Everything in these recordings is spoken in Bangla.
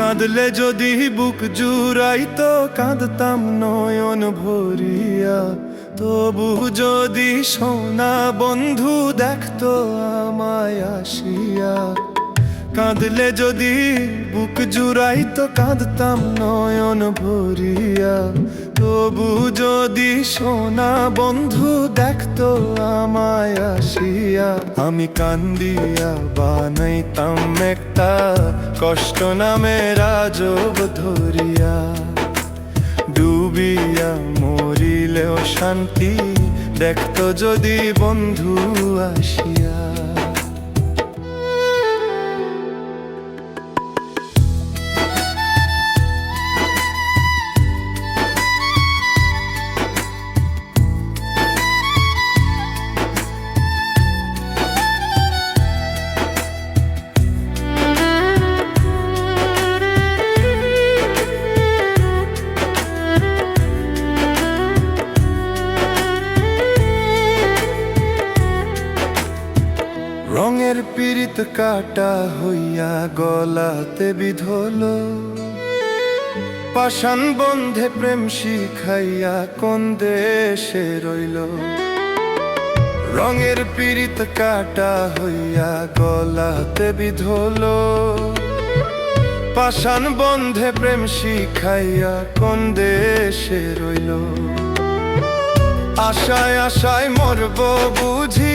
কাঁদলে যদি বুক জুড়াই তো কাঁদতাম নয়ন ভরিয়া। তবু যদি সোনা বন্ধু দেখতো আমায় আসিয়া। কাঁদলে যদি বুক জুড়াই তো কাঁদতাম নয়ন ভরিয়া। তবু যদি সোনা বন্ধু দেখতো আমায় আসিয়া। আমি কান্দিয়া বানাইতাম একটা কষ্ট নামে রাজব ধরিয়া। ডুবিয়া মরিলেও শান্তি দেখতো যদি বন্ধু আসিয়া। রঙের পীড়িত কাটা হইয়া গলাতে বিধল। পাষাণ বন্ধে প্রেম শিখাইয়া কোন দেশে রইল। রঙের পীড়িত কাটা হইয়া গলাতে বিধল। পাষাণ বন্ধে প্রেম শিখাইয়া কোন দেশে রইল। আশায় আশায় মরব বুঝি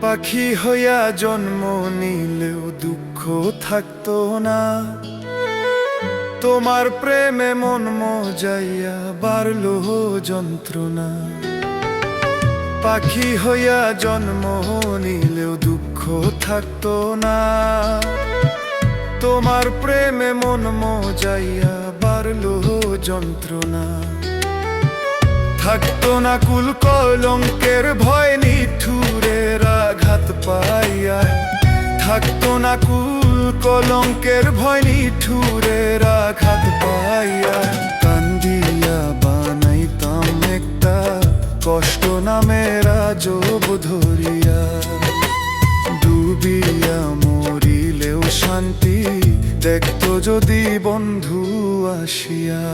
পাখি হইয়া জন্ম নিলেও দুঃখ থাকতো না। তোমার প্রেমে মন মজাইয়া বাড়লো যন্ত্রণা। পাখি হইয়া জন্ম নিলেও দুঃখ থাকতো না। তোমার প্রেমে মন মজাইয়া বাড়লো যন্ত্রণা। থাকতো না কুল কলঙ্কের ভয় নিঠুরের আঘাত পাইয়া থাকতো না কুল কলঙ্কের ভয় নিঠুরের আঘাত পাইয়া কান্দিয়া বানাইতাম একটা কষ্ট নামের রাজব ধরিয়া। ডুবিয়া মরিলেও শান্তি দেখতো যদি বন্ধু আসিয়া।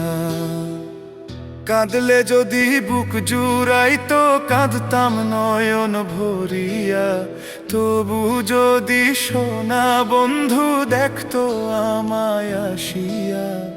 কাঁদলে যদি বুক জুড়াই তো কাঁদতাম নয়ন ভরিয়া। তবু যদি সোনা বন্ধু দেখতো আমায় আসিয়া।